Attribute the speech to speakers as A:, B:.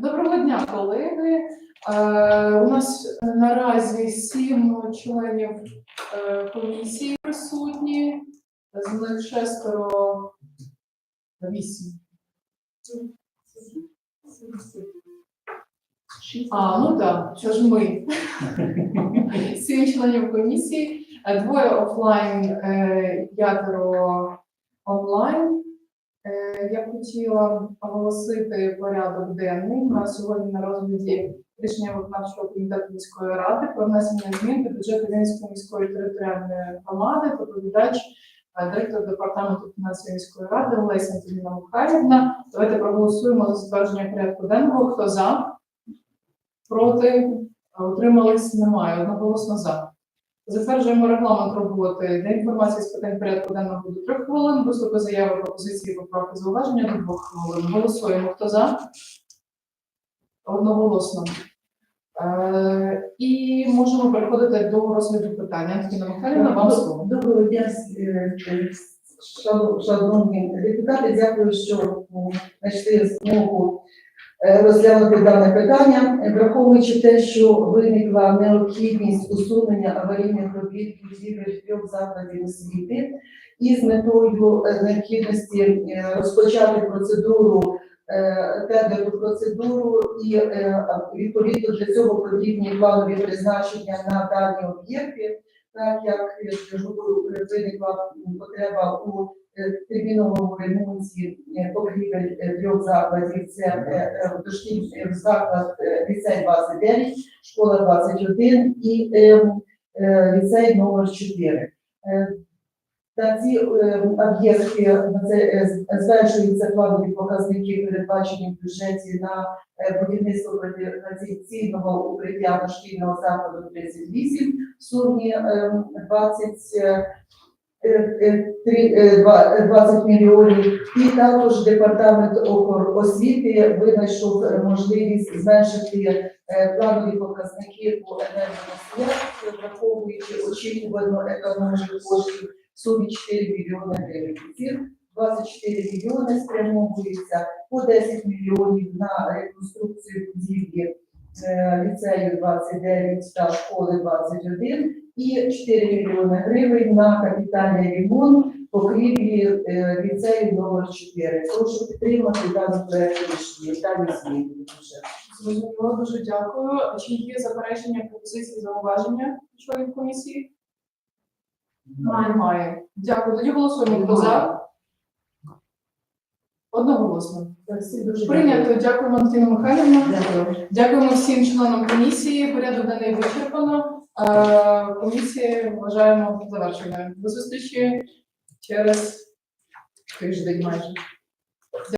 A: Доброго дня, колеги. Е, у нас наразі сім членів е, комісії присутні, з них шестеро вісім. А, ну так, це ж ми. Сім членів комісії, е, двоє офлайн, е, п'ятеро онлайн. Е, Я хотіла оголосити порядок денний. У нас сьогодні на розгляді рішення виконавчого комітету міської ради про внесення змін до бюджету Вінницької міської територіальної громади. Доповідач е, директор департаменту фінансів міської ради Олеся Антоніна Михайлівна. Давайте проголосуємо за затвердження порядку денного. Хто за? Проти? Утримались? Немає. Одноголосно за. Затверджуємо регламент роботи для інформації з питань порядку денного до трьох хвилин, виступи заяви, пропозиції, поправки, зауваження до двох хвилин. Голосуємо. Хто за? Одноголосно. Е, і можемо переходити до розгляду питання. Антоніна Михайлівна, вам слово.
B: Доброго дня, е, шано- шановні депутати. Дякую, що знайшли змогу розглянути дане питання, Е, враховуючи те, що виникла необхідність усунення аварійних робіт будівель трьох закладів освіти, і з метою е, необхідності е, розпочати процедуру е, тендерну процедуру і е, відповідно для цього потрібні планові призначення на дані об'єкти так як я скажу, виникла потреба у е, терміновому ремонті е, покрівель е, трьох закладів. Це е, е, дошкільний заклад е, ліцей 29, школа 21 і е, е, ліцей номер 4. На ці е, об'єкти е, зменшуються планові показники, передбачені в бюджеті на е, будівництво кваліфікаційного укриття дошкільного закладу 38 в сумі е, 20, е, е, три- е, два- 20 мільйонів. І також департамент освіти винайшов можливість зменшити планові показники по енергоносіях, враховуючи очікувану економію коштів в сумі 4 мільйони гривень. Ці 24 мільйони спрямовуються по 10 мільйонів на реконструкцію будівлі е, ліцею 29 та школи 21 і 4 мільйони гривень на капітальний ремонт покрівлі е, ліцею номер 4. Прошу підтримати даний проект рішення. Зміни до бюджету.
A: Зрозуміло, дуже дякую. Чи є заперечення, пропозиції, зауваження членів комісії? Немає. Дякую. Тоді голосуємо. Хто за? Одноголосно. Прийнято. Дякуємо, Антоніна Михайлівна. Дякуємо всім членам комісії. Порядок даний вичерпано. Комісія Комісії вважаємо завершеною. До зустрічі через тиждень майже.